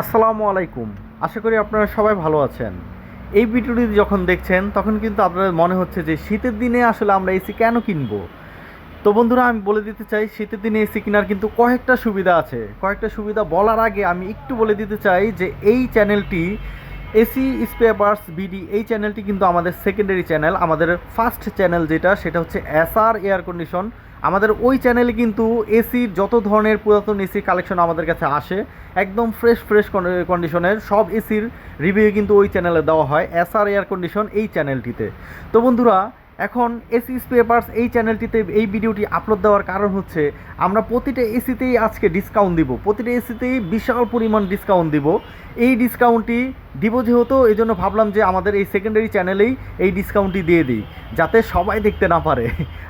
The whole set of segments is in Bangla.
আসসালামু আলাইকুম। আশা করি আপনারা সবাই ভালো আছেন। এই ভিডিওটি যখন দেখছেন, তখন কিন্তু আপনাদের মনে হচ্ছে যে শীতের দিনে আসলে আমরা এসি কেন কিনবো? তো বন্ধুরা, আমি বলে দিতে চাই, শীতের দিনে এসি কেনার কিন্তু কয়েকটা সুবিধা আছে। কয়েকটা সুবিধা বলার আগে আমি একটু বলে দিতে চাই যে এই চ্যানেলটি এসি স্পেয়ার্স বিডি, এই চ্যানেলটি কিন্তু আমাদের সেকেন্ডারি চ্যানেল আমাদের ফার্স্ট চ্যানেল যেটা, সেটা হচ্ছে এসআর এয়ার কন্ডিশন আমাদের ওই চ্যানেলে কিন্তু এসির যত ধরনের পুরাতন এসি কালেকশন আমাদের কাছে আসে, একদম ফ্রেশ ফ্রেশ কন্ডিশনের সব এসির রিভিউ কিন্তু ওই চ্যানেলে দেওয়া হয় এসআর এয়ার কন্ডিশন এই চ্যানেলটিতে তো বন্ধুরা এখন এসি পেপার্স এই চ্যানেলটিতে এই ভিডিওটি আপলোড দেওয়ার কারণ হচ্ছে, আমরা প্রতিটা এসিতেই আজকে ডিসকাউন্ট দিব। প্রতিটা এসিতেই বিশাল পরিমাণ ডিসকাউন্ট দিব। এই ডিসকাউন্টটি দিব যেহেতু এই জন্য ভাবলাম যে আমাদের এই সেকেন্ডারি চ্যানেলেই এই ডিসকাউন্টটি দিয়ে দিই, যাতে সবাই দেখতে না পারে।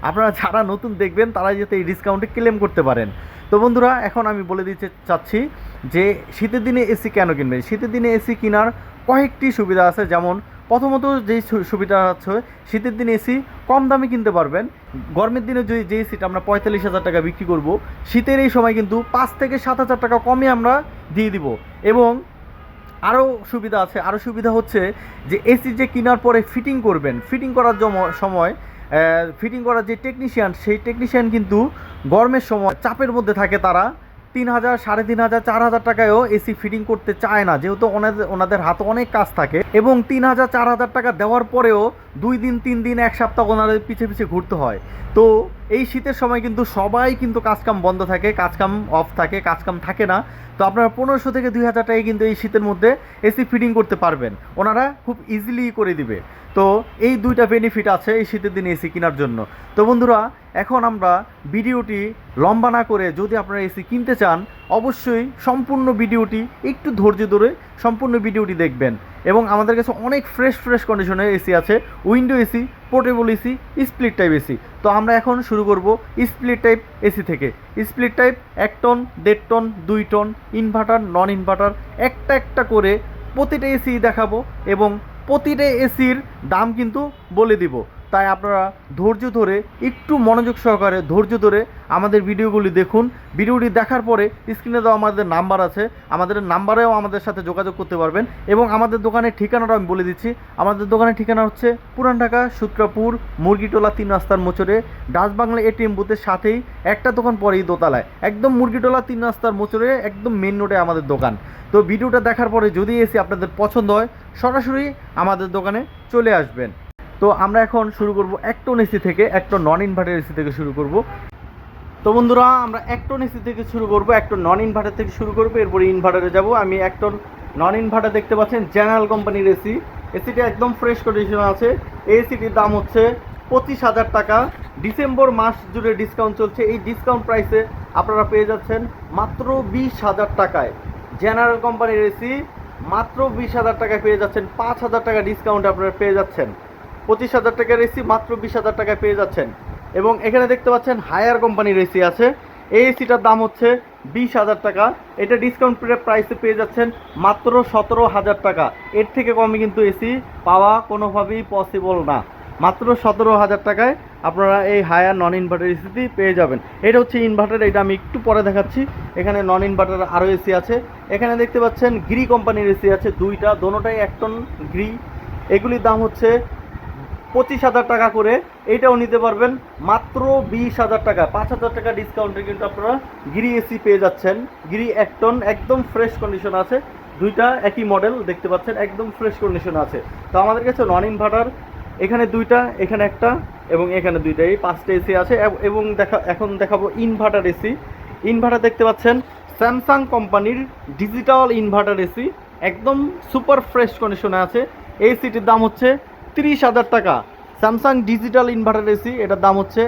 আপনারা যারা নতুন দেখবেন তারা যাতে এই ডিসকাউন্টটি ক্লেম করতে পারেন। তো বন্ধুরা, এখন আমি বলে দিতে চাচ্ছি যে শীতের দিনে এসি কেন কিনবেন? শীতের দিনে এসি কেনার কয়েকটি সুবিধা আছে, যেমন প্রথমত যেই সুবিধা আছে শীতের দিনে এসি কম দামে কিনতে পারবেন। গরমের দিনে যদি যে এসিটা আমরা পঁয়তাল্লিশ হাজার টাকা বিক্রি করব, শীতের এই সময় কিন্তু পাঁচ থেকে সাত হাজার টাকা কমে আমরা দিয়ে দিব। এবং আরও সুবিধা আছে আরও সুবিধা হচ্ছে যে এসি যে কেনার পরে ফিটিং করবেন। ফিটিং করার সময় ফিটিং করার যে টেকনিশিয়ান সেই টেকনিশিয়ান কিন্তু গরমের সময় চাপের মধ্যে থাকে তারা। তিন হাজার সাড়ে তিন হাজার চার হাজার টাকায়ও এসি ফিটিং করতে চায় না। যেহেতু ওনাদের ওনাদের হাতে অনেক কাজ থাকে এবং তিন হাজার চার হাজার টাকা দেওয়ার পরেও দুই দিন, তিন দিন, এক সপ্তাহ ওনাদের পিছে পিছে ঘুরতে হয়। তো এই শীতের সময় কিন্তু সবাই কিন্তু কাজকাম বন্ধ থাকে, কাজকাম অফ থাকে, কাজকাম থাকে না। তো আপনারা পনেরোশো থেকে দুই হাজার টাকায় কিন্তু এই শীতের মধ্যে এসি ফিটিং করতে পারবেন। ওনারা খুব ইজিলি করে দিবে। তো এই দুইটা বেনিফিট আছে এই শীতের দিনে এসি কেনার জন্য। তো বন্ধুরা এখন আমরা ভিডিওটি লম্বা না করে যদি আপনারা এসি কিনতে চান, অবশ্যই সম্পূর্ণ ভিডিওটি একটু ধৈর্য ধরে সম্পূর্ণ ভিডিওটি দেখবেন। এবং আমাদের কাছে অনেক ফ্রেশ ফ্রেশ কন্ডিশনের এসি আছে window AC portable AC split type AC. তো আমরা এখন শুরু করব স্প্লিট টাইপ এসি থেকে। স্প্লিট টাইপ এক টন দেড় টন দুই টন ইনভার্টার নন ইনভার্টার একটা একটা করে প্রতিটা এসি দেখাবো এবং প্রতিটা এসির দাম কিন্তু বলে দিব। তাই আপনারা ধৈর্য ধরে, একটু মনোযোগ সহকারে ধৈর্য ধরে আমাদের ভিডিওগুলি দেখুন। ভিডিওটি দেখার পরে স্ক্রিনে দেওয়া আমাদের নাম্বার আছে। আমাদের নাম্বারেও আমাদের সাথে যোগাযোগ করতে পারবেন। এবং আমাদের দোকানের ঠিকানাটা আমি বলে দিচ্ছি। আমাদের দোকানের ঠিকানা হচ্ছে পুরান ঢাকা, সূত্রাপুর, মুরগিটোলা, তিন রাস্তার মোচরে ডাচ বাংলা এটিএম বুথের সাথেই একটা দোকান পরেই দোতলায়। একদম মুরগিটোলা, তিন রাস্তার মোচরে একদম মেন রোডে আমাদের দোকান। তো ভিডিওটা দেখার পরে যদি এসে আপনাদের পছন্দ হয়, সরাসরি আমাদের দোকানে চলে আসবেন। তো আমরা এখন শুরু করব একটন এসি থেকে একটন নন ইনভার্টার এসি থেকে শুরু করব। তো বন্ধুরা, আমরা একটন এসি থেকে শুরু করব একটন নন ইনভার্টার থেকে শুরু করব, এরপরে ইনভার্টারে যাব। আমি একটন নন ইনভার্টার দেখতে পাচ্ছেন জেনারেল কোম্পানির এসি এসিটা একদম ফ্রেশ কন্ডিশন আছে। এই এসিটির দাম হচ্ছে পঁচিশ হাজার টাকা। ডিসেম্বর মাস জুড়ে ডিসকাউন্ট চলছে। এই ডিসকাউন্ট প্রাইসে আপনারা পেয়ে যাচ্ছেন মাত্র বিশ হাজার টাকায়। জেনারেল কোম্পানির এসি মাত্র বিশ হাজার টাকায় পেয়ে যাচ্ছেন। পাঁচ হাজার টাকা ডিসকাউন্ট আপনারা পেয়ে যাচ্ছেন। পঁচিশ হাজার টাকার এসি মাত্র বিশ হাজার টাকায় পেয়ে যাচ্ছেন। এবং এখানে দেখতে পাচ্ছেন হায়ার কোম্পানির এসি আছে। এই এসিটার দাম হচ্ছে বিশ হাজার টাকা। এটা ডিসকাউন্ট প্রাইসে পেয়ে যাচ্ছেন মাত্র সতেরো হাজার টাকা। এর থেকে কমে কিন্তু এসি পাওয়া কোনোভাবেই পসিবল না। মাত্র সতেরো হাজার টাকায় আপনারা এই হায়ার নন ইনভার্টার এসিটি পেয়ে যাবেন। এটা হচ্ছে ইনভার্টার এটা আমি একটু পরে দেখাচ্ছি। এখানে নন ইনভার্টার আরও এসি আছে। এখানে দেখতে পাচ্ছেন গ্রি কোম্পানির এসি আছে দুইটা, দোনোটাই এক টন গ্রি এগুলির দাম হচ্ছে পঁচিশ হাজার টাকা করে এইটাও নিতে পারবেন। মাত্র বিশ হাজার টাকা। পাঁচ হাজার টাকা ডিসকাউন্টে কিন্তু আপনারা গিরি এসি পেয়ে যাচ্ছেন। গিরি এক টন একদম ফ্রেশ কন্ডিশন আছে। দুইটা একই মডেল দেখতে পাচ্ছেন, একদম ফ্রেশ কন্ডিশন আছে। তো আমাদের কাছে নন ইনভার্টার এখানে দুইটা, এখানে একটা এবং এখানে দুইটা। এই পাঁচটা এসি আছে এবং দেখা এখন দেখাবো ইনভার্টার এসি ইনভার্টার দেখতে পাচ্ছেন স্যামসাং কোম্পানির ডিজিটাল ইনভার্টার এসি একদম সুপার ফ্রেশ কন্ডিশনে আছে। এই সিটির দাম হচ্ছে তিরিশ হাজার টাকা। স্যামসাং ডিজিটাল ইনভার্টার এসি এটার দাম হচ্ছে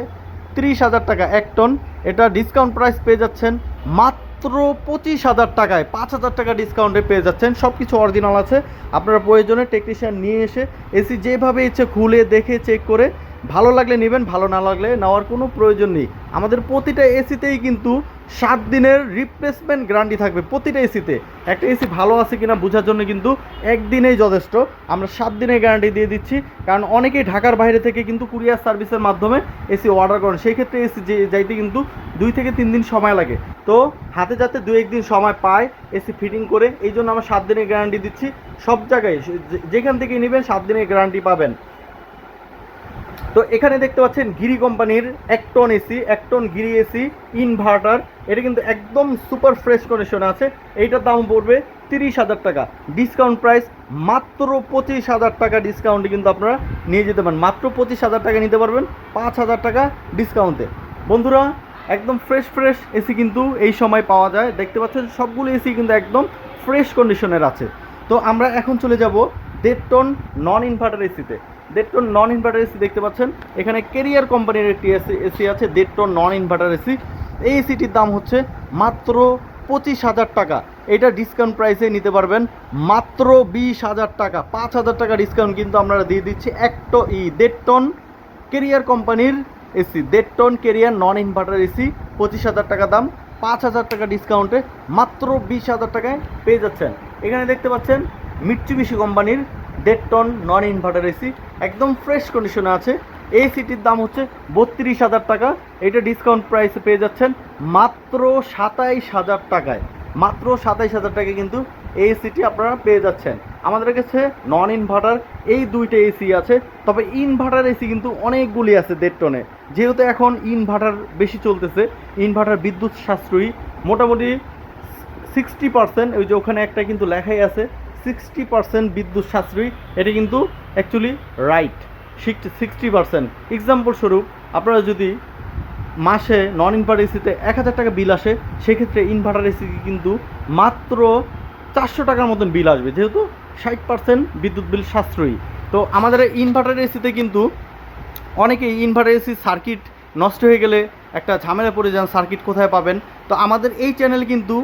তিরিশ হাজার টাকা, এক টন এটা ডিসকাউন্ট প্রাইস পেয়ে যাচ্ছেন মাত্র পঁচিশ হাজার টাকায়, পাঁচ হাজার টাকা ডিসকাউন্টে পেয়ে যাচ্ছেন। সব কিছু অরিজিনাল আছে। আপনারা প্রয়োজনে টেকনিশিয়ান নিয়ে এসে এসি যেভাবে ইচ্ছে খুলে দেখে চেক করে ভালো লাগলে নেবেন, ভালো না লাগলে নেওয়ার কোনো প্রয়োজন নেই। আমাদের প্রতিটা এসিতেই কিন্তু সাত দিনের রিপ্লেসমেন্ট গ্যারান্টি থাকবে প্রতিটা এসিতে একটা এসি ভালো আছে কিনা বোঝার জন্য কিন্তু একদিনেই যথেষ্ট। আমরা সাত দিনের গ্যারান্টি দিয়ে দিচ্ছি, কারণ অনেকেই ঢাকার বাইরে থেকে কিন্তু কুরিয়ার সার্ভিসের মাধ্যমে এসি অর্ডার করেন। সেই ক্ষেত্রে এসি যে যাইতে কিন্তু দুই থেকে তিন দিন সময় লাগে। তো হাতে যাতে দু একদিন সময় পায় এসি ফিটিং করে, এই জন্য আমরা সাত দিনের গ্যারান্টি দিচ্ছি। সব জায়গায় যেখান থেকে নেবেন সাত দিনের গ্যারান্টি পাবেন। তো এখানে দেখতে পাচ্ছেন গিরি কোম্পানির এক টন এসি এক টন গিরি এসি, ইনভার্টার। এটা কিন্তু একদম সুপার ফ্রেশ কন্ডিশনে আছে। এইটার দাম পড়বে তিরিশ হাজার টাকা। ডিসকাউন্ট প্রাইস মাত্র পঁচিশ হাজার টাকা ডিসকাউন্টে কিন্তু আপনারা নিয়ে যেতে পারেন। মাত্র পঁচিশ হাজার টাকা নিতে পারবেন, পাঁচ হাজার টাকা ডিসকাউন্টে। বন্ধুরা, একদম ফ্রেশ ফ্রেশ এসি কিন্তু এই সময় পাওয়া যায়। দেখতে পাচ্ছেন সবগুলো এসি কিন্তু একদম ফ্রেশ কন্ডিশনের আছে। তো আমরা এখন চলে যাব দেড় টন নন ইনভার্টার এসিতে। টন নন ইনভার্টার এসি দেখতে পাচ্ছেন। এখানে কেরিয়ার কোম্পানির একটি এসি এসি আছে টন নন ইনভার্টার এসি এই এসিটির দাম হচ্ছে মাত্র পঁচিশ হাজার টাকা। এটা ডিসকাউন্ট প্রাইসে নিতে পারবেন মাত্র বিশ হাজার টাকা। পাঁচ হাজার টাকা ডিসকাউন্ট কিন্তু আমরা দিয়ে দিচ্ছি এক টো ই দেড় টন কেরিয়ার কোম্পানির এসি দেড় ton Carrier non inverter AC পঁচিশ হাজার টাকা দাম। পাঁচ হাজার টাকা ডিসকাউন্টে মাত্র বিশ হাজার টাকায় পেয়ে যাচ্ছেন। এখানে দেখতে পাচ্ছেন মিটচুবিশি কোম্পানির দেড় টন নন ইনভার্টার এসি একদম ফ্রেশ কন্ডিশনে আছে। এই সিটির দাম হচ্ছে বত্রিশ হাজার টাকা। এটা ডিসকাউন্ট প্রাইসে পেয়ে যাচ্ছেন মাত্র সাতাইশ হাজার টাকায়। মাত্র সাতাইশ হাজার টাকায় কিন্তু এই এসিটি আপনারা পেয়ে যাচ্ছেন। আমাদের কাছে নন ইনভার্টার এই দুইটা এসি আছে। তবে ইনভার্টার এসি কিন্তু অনেকগুলি আছে দেড় টনে যেহেতু এখন ইনভার্টার বেশি চলতেছে ইনভার্টার বিদ্যুৎ সাশ্রয়ী, মোটামুটি সিক্সটি পার্সেন্ট ওই যে ওখানে একটা কিন্তু লেখাই আছে। সিক্সটি পার্সেন্ট বিদ্যুৎ সাশ্রয়ী, এটা কিন্তু actually right sixty sixty percent example স্বরূপ, আপনারা যদি মাসে নন ইনভার্টার এসিতে এক হাজার টাকা বিল আসে, সেক্ষেত্রে ইনভার্টার এসি কিন্তু মাত্র চারশো টাকার মতন বিল আসবে, যেহেতু ষাট পার্সেন্ট বিদ্যুৎ বিল সাশ্রয়ী। তো আমাদের ইনভার্টার এসিতে কিন্তু অনেকে ইনভার্টার এসি সার্কিট নষ্ট হয়ে গেলে একটা ঝামেলা পড়ে যান সার্কিট কোথায় পাবেন? তো আমাদের এই চ্যানেলে কিন্তু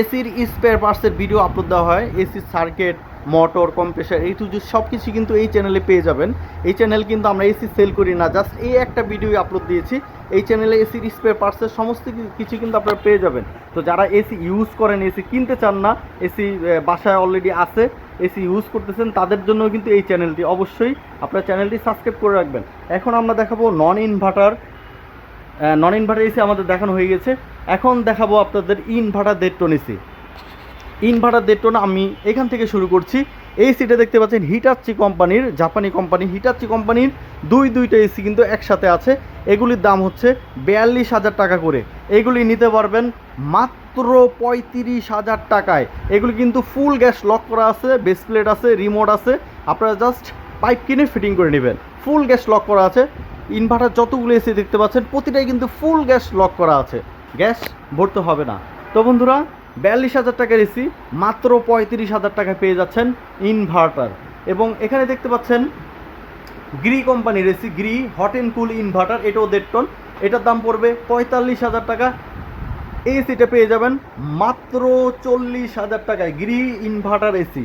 এসির স্পেয়ার পার্টসের ভিডিও আপলোড দেওয়া হয় এসির সার্কিট মোটর কম্প্রেসার এই টু সব কিছু কিন্তু এই চ্যানেলে পেয়ে যাবেন। এই চ্যানেল কিন্তু আমরা এসি সেল করি না জাস্ট এই একটা ভিডিও আপলোড দিয়েছি। এই চ্যানেলে এসির স্পেয়ার পার্টসের সমস্ত কিছু কিন্তু আপনারা পেয়ে যাবেন। তো যারা এসি ইউজ করেন এসি কিনতে চান না এসি বাসায় অলরেডি আছে এসি ইউজ করতেছেন, তাদের জন্য কিন্তু এই চ্যানেলটি অবশ্যই আপনার চ্যানেলটি সাবস্ক্রাইব করে রাখবেন। এখন আমরা দেখাবো non inverter non inverter AC আমাদের দেখানো হয়ে গেছে। এখন দেখাবো আপনাদের ইনভার্টার দেড় টন এসি। ইনভার্টার দেড় টন আমি এখান থেকে শুরু করছি। এই সিটে দেখতে পাচ্ছেন হিটাচি কোম্পানির জাপানি কোম্পানি হিটাচি কোম্পানির দুই দুইটা এসি কিন্তু একসাথে আছে। এগুলির দাম হচ্ছে বিয়াল্লিশ হাজার টাকা করে। এগুলি নিতে পারবেন মাত্র পঁয়ত্রিশ হাজার টাকায়। এগুলি কিন্তু ফুল গ্যাস লক করা আছে বেস প্লেট আছে রিমোট আছে। আপনারা জাস্ট পাইপ কিনে ফিটিং করে নেবেন। ফুল গ্যাস লক করা আছে। ইনভার্টার যতগুলো এসি দেখতে পাচ্ছেন, প্রতিটাই কিন্তু ফুল গ্যাস লক করা আছে। গ্যাস ভরতে হবে না। তো বন্ধুরা, বিয়াল্লিশ হাজার টাকার এসি মাত্র পঁয়ত্রিশ হাজার টাকায় পেয়ে যাচ্ছেন ইনভার্টার। এবং এখানে দেখতে পাচ্ছেন, গ্রি কোম্পানির AC Gree hot and cool inverter, এটাও দেড় টন। এটার দাম পড়বে পঁয়তাল্লিশ হাজার টাকা। এসিটা পেয়ে যাবেন মাত্র চল্লিশ হাজার টাকায় গ্রি ইনভার্টার এসি।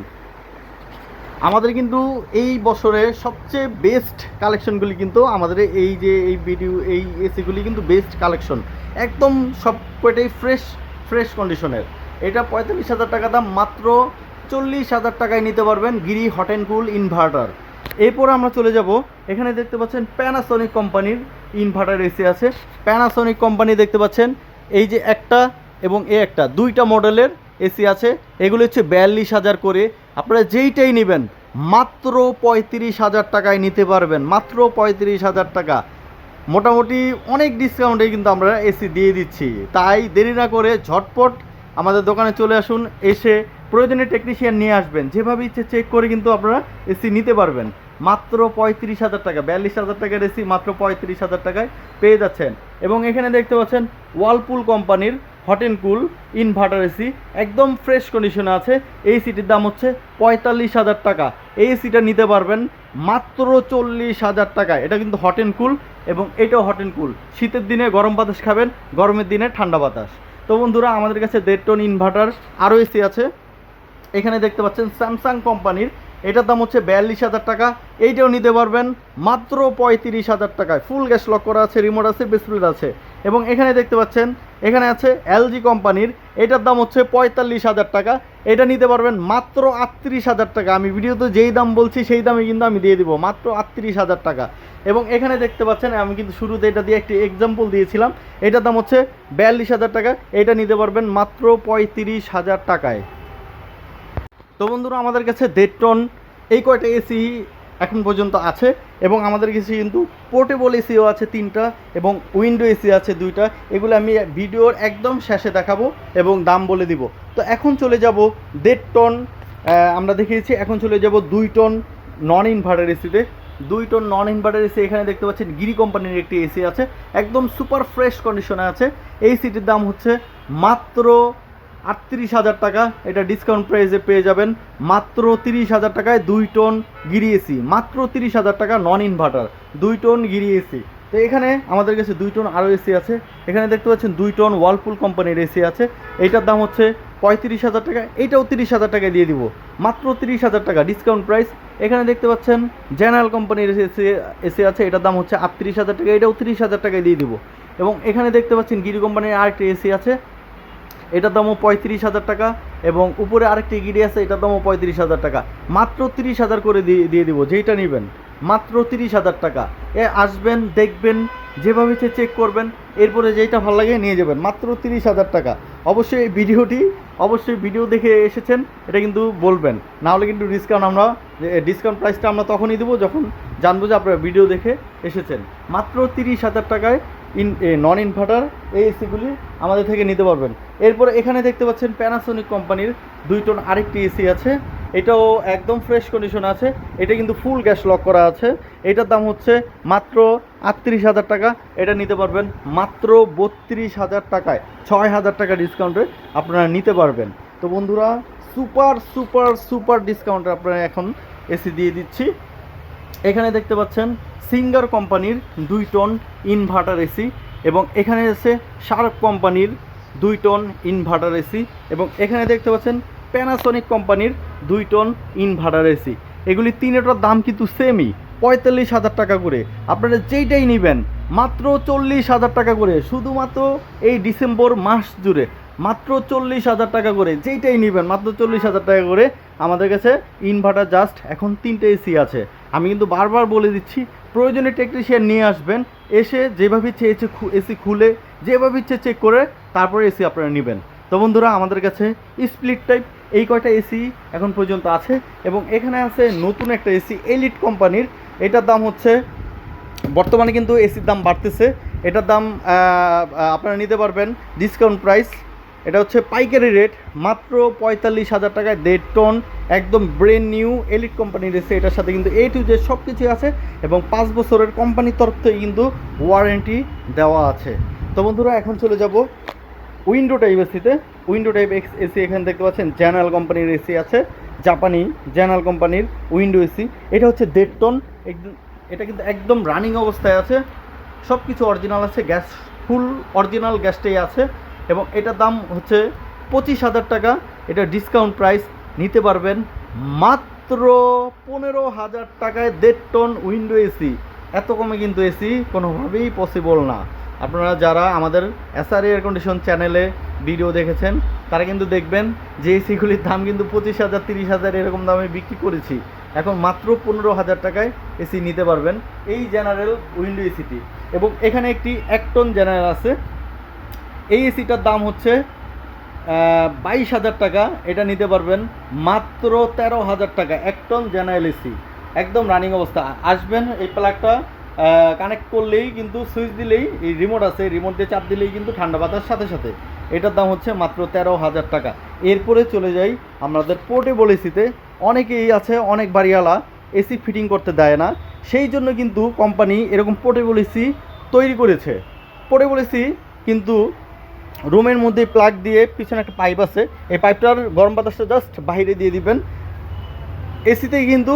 আমাদের কিন্তু এই বছরে সবচেয়ে বেস্ট কালেকশনগুলি কিন্তু আমাদের এই যে, এই ভিডিও এই এসিগুলি কিন্তু বেস্ট কালেকশন একদম সব কয়টাই ফ্রেশ ফ্রেশ কন্ডিশনের এটা পঁয়তাল্লিশ হাজার টাকা দাম, মাত্র চল্লিশ হাজার টাকায় নিতে পারবেন Gree hot and cool inverter এরপর আমরা চলে যাব, এখানে দেখতে পাচ্ছেন প্যানাসোনিক কোম্পানির ইনভার্টার এসি আছে। প্যানাসোনিক কোম্পানি দেখতে পাচ্ছেন, এই যে একটা এবং এ একটা, দুইটা মডেলের এসি আছে। এগুলো হচ্ছে বিয়াল্লিশ হাজার করে। আপনারা যেইটাই নেবেন, মাত্র পঁয়ত্রিশ হাজার টাকায় নিতে পারবেন, মাত্র পঁয়ত্রিশ হাজার টাকা। মোটামুটি অনেক ডিসকাউন্টে কিন্তু আমরা এসি দিয়ে দিচ্ছি। তাই দেরি না করে ঝটপট আমাদের দোকানে চলে আসুন, এসে প্রয়োজনীয় টেকনিশিয়ান নিয়ে আসবেন। যেভাবে ইচ্ছে চেক করে কিন্তু আপনারা এসি নিতে পারবেন। মাত্র পঁয়ত্রিশ হাজার টাকা, বিয়াল্লিশ হাজার টাকার এসি মাত্র পঁয়ত্রিশ হাজার টাকায় পেয়ে যাচ্ছেন। এবং এখানে দেখতে পাচ্ছেন ওয়ালপুল কোম্পানির hot and cool inverter AC একদম ফ্রেশ কন্ডিশনে আছে। এই সিটির দাম হচ্ছে পঁয়তাল্লিশ হাজার টাকা। এই এসিটা নিতে পারবেন মাত্র চল্লিশ হাজার টাকা এটা কিন্তু হট অ্যান্ড কুল এবং এটাও হট অ্যান্ড কুল। শীতের দিনে গরম বাতাস খাবেন, গরমের দিনে ঠান্ডা বাতাস। তো বন্ধুরা, আমাদের কাছে দেড় টন ইনভার্টার আরও এসি আছে। এখানে দেখতে পাচ্ছেন স্যামসাং কোম্পানির। এটার দাম হচ্ছে বিয়াল্লিশ হাজার টাকা। এইটাও নিতে পারবেন মাত্র পঁয়ত্রিশ হাজার টাকায়। ফুল গ্যাস লক করা আছে রিমোট আছে ডিসপ্লে আছে। এবং এখানে দেখতে পাচ্ছেন, এখানে আছে এলজি কোম্পানির, এটার দাম হচ্ছে পঁয়তাল্লিশ হাজার টাকা। এটা নিতে পারবেন মাত্র আটত্রিশ হাজার টাকা। আমি ভিডিওতে যেই দাম বলছি, সেই দামে কিন্তু আমি দিয়ে দিব, মাত্র আটত্রিশ হাজার টাকা। এবং এখানে দেখতে পাচ্ছেন, আমি কিন্তু শুরুতে এটা দিয়ে একটি এক্সাম্পল দিয়েছিলাম, এটার দাম হচ্ছে বিয়াল্লিশ হাজার টাকা। এটা নিতে পারবেন মাত্র পঁয়ত্রিশ হাজার টাকায়। তো বন্ধুরা, আমাদের কাছে দেড় টন এই কয়টা এসি এখন পর্যন্ত আছে। এবং আমাদের কাছে কিন্তু পোর্টেবল এসিও আছে তিনটা এবং উইন্ডো এসি আছে দুইটা। এগুলো আমি ভিডিওর একদম শেষে দেখাবো এবং দাম বলে দিব। তো এখন চলে যাব দেড় টন আমরা দেখিয়েছি, এখন চলে যাব দুই টন নন ইনভার্টার এসিতে দুই টন নন ইনভার্টার এসি এখানে দেখতে পাচ্ছেন গিরি কোম্পানির একটি এসি আছে। একদম সুপার ফ্রেশ কন্ডিশনে আছে। এই সিটির দাম হচ্ছে মাত্র আটত্রিশ হাজার টাকা। এটা ডিসকাউন্ট প্রাইসে পেয়ে যাবেন। মাত্র তিরিশ হাজার টাকায় দুই টন গিরি এসি। মাত্র তিরিশ হাজার টাকা নন ইনভার্টার দুই টন গিরি এসি। তো এখানে আমাদের কাছে দুই টন আরও এসি আছে। এখানে দেখতে পাচ্ছেন দুই টন ওয়ালপুল কোম্পানির এসি আছে। এইটার দাম হচ্ছে পঁয়ত্রিশ হাজার টাকা। এইটাও তিরিশ হাজার টাকায় দিয়ে দিব। মাত্র তিরিশ হাজার টাকা ডিসকাউন্ট প্রাইস এখানে দেখতে পাচ্ছেন জেনারেল কোম্পানির এসি এসি আছে। এটার দাম হচ্ছে আটত্রিশ হাজার টাকা। এটাও তিরিশ হাজার টাকায় দিয়ে দিব। এবং এখানে দেখতে পাচ্ছেন গিরি কোম্পানির আরেকটি এসি আছে। এটার দামও পঁয়ত্রিশ হাজার টাকা এবং উপরে আরেকটি গিরি আছে, এটার দামও পঁয়ত্রিশ হাজার টাকা। মাত্র তিরিশ হাজার করে দিয়ে দিয়ে দিব, যেইটা নেবেন। মাত্র তিরিশ হাজার টাকা। এ আসবেন, দেখবেন, যেভাবে সে চেক করবেন, এরপরে যেইটা ভালো লাগে নিয়ে যাবেন। মাত্র তিরিশ হাজার টাকা। অবশ্যই এই ভিডিওটি, অবশ্যই ভিডিও দেখে এসেছেন, এটা কিন্তু বলবেন। না হলে কিন্তু ডিসকাউন্ট আমরা ডিসকাউন্ট প্রাইসটা আমরা তখনই দেবো, যখন জানব যে আপনারা ভিডিও দেখে এসেছেন। মাত্র তিরিশ হাজার টাকায় ইন নন ইনভার্টার এই এসিগুলি আমাদের থেকে নিতে পারবেন। এরপরে এখানে দেখতে পাচ্ছেন প্যানাসোনিক কোম্পানির দুই টন আরেকটি এসি আছে। এটাও একদম ফ্রেশ কন্ডিশন আছে। এটা কিন্তু ফুল গ্যাস লক করা আছে। এটার দাম হচ্ছে মাত্র আটত্রিশ হাজার টাকা। এটা নিতে পারবেন মাত্র বত্রিশ হাজার টাকায়। ছয় হাজার টাকা ডিসকাউন্টে আপনারা নিতে পারবেন। তো বন্ধুরা সুপার সুপার সুপার ডিসকাউন্টে আপনারা এখন এসি দিয়ে দিচ্ছি। এখানে দেখতে পাচ্ছেন সিঙ্গার কোম্পানির দুই টন ইনভার্টার এসি এবং এখানে আছে শার্ক কোম্পানির দুই টন ইনভার্টার এসি এবং এখানে দেখতে পাচ্ছেন প্যানাসনিক কোম্পানির দুই টন ইনভার্টার এসি এগুলি তিনটার দাম কিন্তু সেমই পঁয়তাল্লিশ হাজার টাকা করে। আপনারা যেইটাই নেবেন, মাত্র চল্লিশ হাজার টাকা করে। শুধুমাত্র এই ডিসেম্বর মাস জুড়ে মাত্র চল্লিশ হাজার টাকা করে। যেইটাই নেবেন, মাত্র চল্লিশ হাজার টাকা করে। আমাদের কাছে ইনভার্টার জাস্ট এখন তিনটে এসি আছে। আমি কিন্তু বারবার বলে দিচ্ছি, প্রয়োজনে টেকনিশিয়ান নিয়ে আসবেন, এসে যেভাবে ইচ্ছে এসে এসি খুলে, যেভাবে ইচ্ছে চেক করে, তারপরে এসি আপনারা নেবেন। তো বন্ধুরা, আমাদের কাছে স্প্লিট টাইপ এই কয়টা এসি এখন পর্যন্ত আছে এবং এখানে আছে নতুন একটা এসি এলিট কোম্পানির এটার দাম হচ্ছে, বর্তমানে কিন্তু এসির দাম বাড়তেছে। এটার দাম আপনারা নিতে পারবেন ডিসকাউন্ট প্রাইস এটা হচ্ছে পাইকারি রেট, মাত্র পঁয়তাল্লিশ হাজার টাকায় দেড় টন, একদম ব্রেন নিউ এলিট কোম্পানির এসে এটার সাথে কিন্তু এ টু জেড সব কিছু আছে এবং পাঁচ বছরের কোম্পানির তরফ থেকে কিন্তু ওয়ারেন্টি দেওয়া আছে। তো বন্ধুরা, এখন চলে যাব উইন্ডো টাইপ এসিতে উইন্ডো টাইপ এক্স এসি এখানে দেখতে পাচ্ছেন জেনারেল কোম্পানির এসি আছে জাপানি জেনারেল কোম্পানির উইন্ডো এসি এটা হচ্ছে দেড় টন, একদম, এটা কিন্তু একদম রানিং অবস্থায় আছে। সব কিছু অরিজিনাল আছে গ্যাস ফুল অরিজিনাল গ্যাসটাই আছে। এবং এটার দাম হচ্ছে পঁচিশ হাজার টাকা। এটা ডিসকাউন্ট প্রাইস নিতে পারবেন মাত্র পনেরো হাজার টাকায় দেড় টন উইন্ডো এসি এত কমে কিন্তু এসি কোনোভাবেই পসিবল না। আপনারা যারা আমাদের এসআর এয়ার কন্ডিশন চ্যানেলে ভিডিও দেখেছেন, তারা কিন্তু দেখবেন যে এসিগুলির দাম কিন্তু পঁচিশ হাজার, তিরিশ হাজার এরকম দামে বিক্রি করেছি। এখন মাত্র পনেরো হাজার টাকায় এসি নিতে পারবেন এই জেনারেল উইন্ডো এসিটি এবং এখানে একটি এক টন জেনারেল আছে এই এসিটার দাম হচ্ছে বাইশ হাজার টাকা। এটা নিতে পারবেন মাত্র তেরো হাজার টাকা, এক টন জেনারেল এসি। একদম রানিং অবস্থা। আসবেন এই প্লাগটা কানেক্ট করলেই কিন্তু সুইচ দিলেই, এই রিমোট আছে রিমোট দিয়ে চাপ দিলেই কিন্তু ঠান্ডা বাতাস সাথে সাথে। এটার দাম হচ্ছে মাত্র তেরো হাজার টাকা। এরপরে চলে যাই আমাদের পোর্টেবল এসিতে। অনেকেই আছে, অনেক বাড়িওয়ালা এসি ফিটিং করতে দেয় না। সেই জন্য কিন্তু কোম্পানি এরকম পোর্টেবল এসি তৈরি করেছে। পোর্টেবল এসি কিন্তু রুমের মধ্যে প্লাগ দিয়ে পিছনে একটা পাইপ আছে। এই পাইপটার গরম বাতাসটা জাস্ট বাইরে দিয়ে দিবেন। এসিতে কিন্তু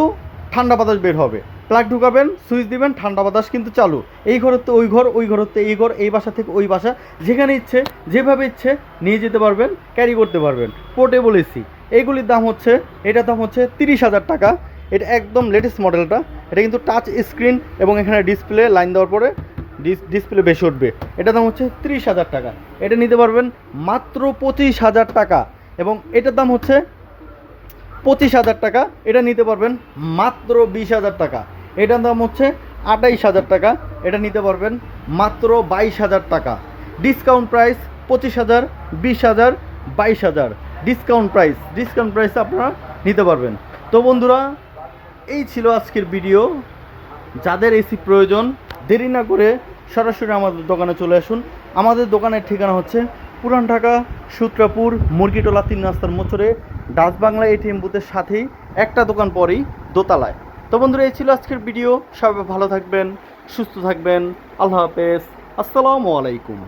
ঠান্ডা বাতাস বের হবে। প্লাগ ঢুকাবেন সুইচ দিবেন, ঠান্ডা বাতাস কিন্তু চালু। এই ঘরের তো ওই ঘর, ওই ঘরের এই ঘর, এই বাসা থেকে ওই বাসা। যেখানে ইচ্ছে, যেভাবে ইচ্ছে নিয়ে যেতে পারবেন ক্যারি করতে পারবেন। পোর্টেবল এসি এইগুলির দাম হচ্ছে, এটার দাম হচ্ছে তিরিশ হাজার টাকা। এটা একদম লেটেস্ট মডেলটা এটা কিন্তু টাচ স্ক্রিন এবং এখানে ডিসপ্লে লাইন দেওয়ার পরে ডিসপ্লে বেশি উঠবে। এটার দাম হচ্ছে ত্রিশ হাজার টাকা। এটা নিতে পারবেন মাত্র পঁচিশ হাজার টাকা। এবং এটার দাম হচ্ছে পঁচিশ হাজার টাকা। এটা নিতে পারবেন মাত্র বিশ হাজার টাকা। এটার দাম হচ্ছে আটাইশ হাজার টাকা। এটা নিতে পারবেন মাত্র বাইশ হাজার টাকা। ডিসকাউন্ট প্রাইস পঁচিশ হাজার, বিশ হাজার, বাইশ হাজার। ডিসকাউন্ট প্রাইস ডিসকাউন্ট প্রাইস আপনারা নিতে পারবেন। তো বন্ধুরা, এই ছিল আজকের ভিডিও। যাদের এসি প্রয়োজন, দেরি না করে সরাসরি আমাদের দোকানে চলে আসুন। আমাদের দোকানের ঠিকানা হচ্ছে পুরান ঢাকা, সূত্রাপুর, মুরগিটোলা, তিন রাস্তার মোচরে ডাচ বাংলা এটিএম বুথের সাথেই একটা দোকান পরেই দোতলায়। তো বন্ধুরা, এই ছিল আজকের ভিডিও। সবাই ভালো থাকবেন, সুস্থ থাকবেন। আল্লাহ হাফেজ। আসসালামু আলাইকুম।